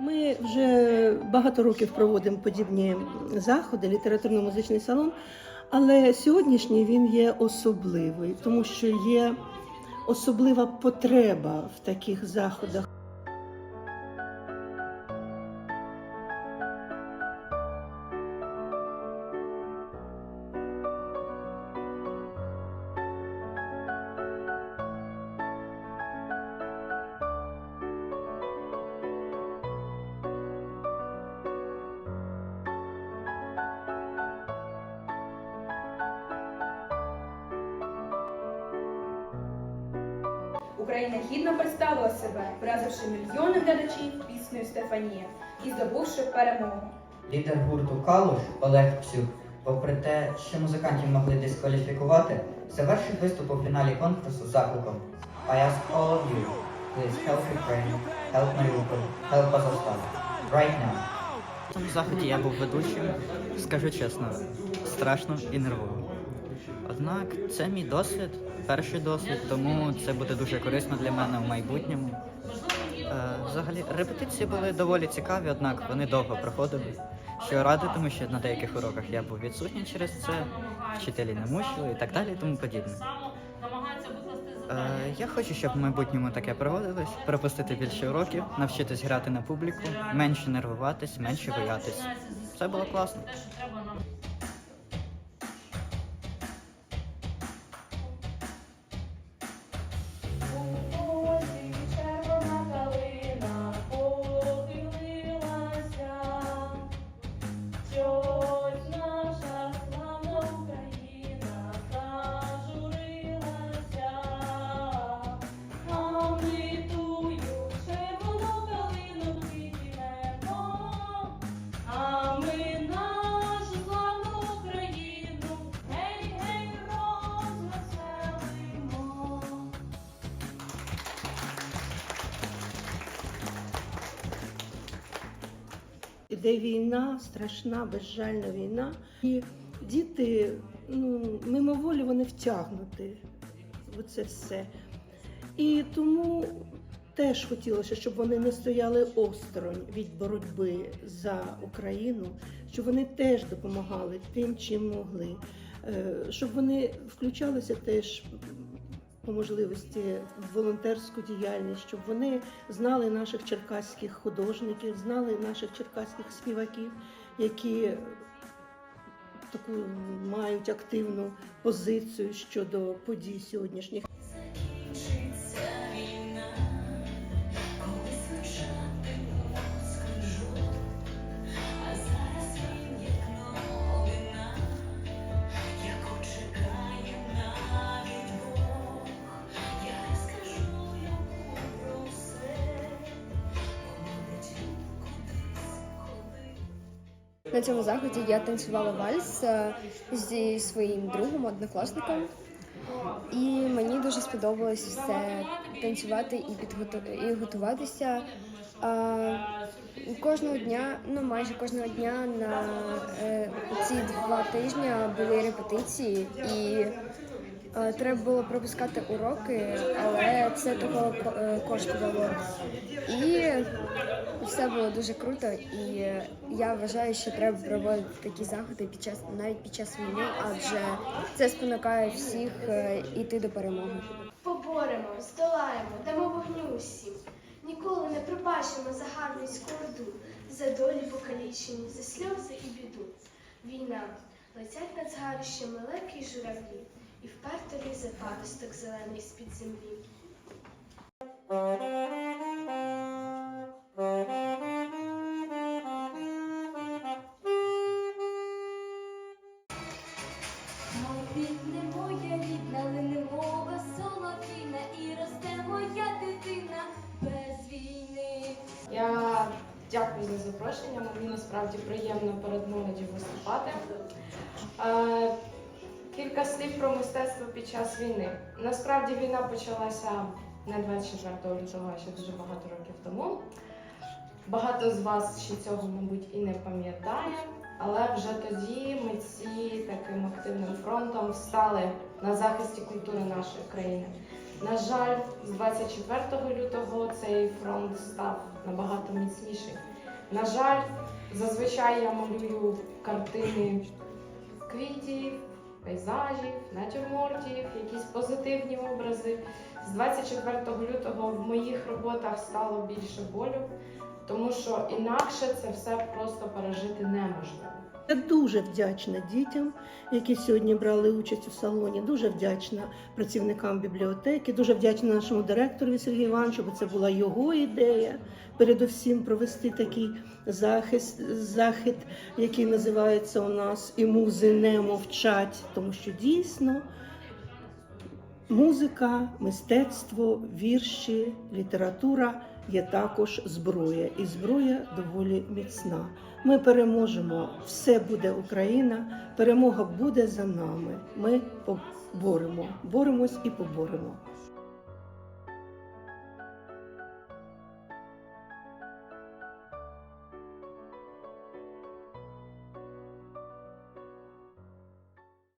Ми вже багато років проводимо подібні заходи, літературно-музичний салон, але сьогоднішній він є особливий, тому що є особлива потреба в таких заходах. Україна гідно представила себе, вразивши мільйони глядачів піснею Стефанія і здобувши перемогу. Лідер гурту Калуш Олег Псюх, попри те, що музикантів могли дискваліфікувати, завершив виступ у фіналі конкурсу з закликом I ask all of you, please help Ukraine, help Mariupol, help Azovstal, right now. На цьому заході я був ведучим, скажу чесно, страшно і нервово. Однак це мій досвід, перший досвід, тому це буде дуже корисно для мене в майбутньому. Е, взагалі, репетиції були доволі цікаві, однак вони довго проходили. Що радий, тому що на деяких уроках я був відсутній через це, вчителі не мучили і так далі, і тому подібне. Е, я хочу, щоб в майбутньому таке проводилось, пропустити більше уроків, навчитись грати на публіку, менше нервуватись, менше боятись. Це було класно. Іде війна, страшна, безжальна війна. І діти, ну, мимоволі вони втягнуті в це все. І тому теж хотілося, щоб вони не стояли осторонь від боротьби за Україну, щоб вони теж допомагали тим, чим могли, Е, щоб вони включалися теж по можливості волонтерську діяльність, щоб вони знали наших черкаських художників, знали наших черкаських співаків, які таку мають активну позицію щодо подій сьогоднішніх. На цьому заході я танцювала вальс е, зі своїм другом, однокласником. І мені дуже сподобалось все танцювати і підготу... і готуватися. Кожного дня, ну майже кожного дня на е, ці два тижні були репетиції, і е, треба було пропускати уроки, але це того коштувало. І все було дуже круто, і я вважаю, що треба проводити такі заходи під час навіть під час війни, адже це спонукає всіх е, йти до перемоги. Поборемо, здолаємо, дамо вогню усім. Ніколи не пробачимо загарбницьку орду, за долі покалічені, за сльози і біду. Війна летять над згарищами легкі журавлі, і вперто лізе паросток зелений з-під землі. Квітне моя рідна, лине мова солов'їна, і росте моя дитина без війни. Я дякую за запрошення. Мені насправді приємно перед молоді виступати. Е, Кілька слів про мистецтво під час війни. Насправді війна почалася не 24 лютого, а ще дуже багато років тому. Багато з вас ще цього, мабуть, і не пам'ятає, але вже тоді митці таким активним фронтом встали на захисті культури нашої країни. На жаль, з 24 лютого цей фронт став набагато міцніший. На жаль, зазвичай я малюю картини квітів, пейзажів, натюрмортів, якісь позитивні образи. З 24 лютого в моїх роботах стало більше болю, тому що інакше це все просто пережити неможливо. Я дуже вдячна дітям, які сьогодні брали участь у салоні. Дуже вдячна працівникам бібліотеки, дуже вдячна нашому директору Сергію Івановичу, бо це була його ідея. Передусім провести такий захист, захід, який називається у нас І музи не мовчать, тому що дійсно музика, мистецтво, вірші, література є також зброя, і зброя доволі міцна. Ми переможемо, все буде Україна, перемога буде за нами. Ми поборемо, боремось і поборемо.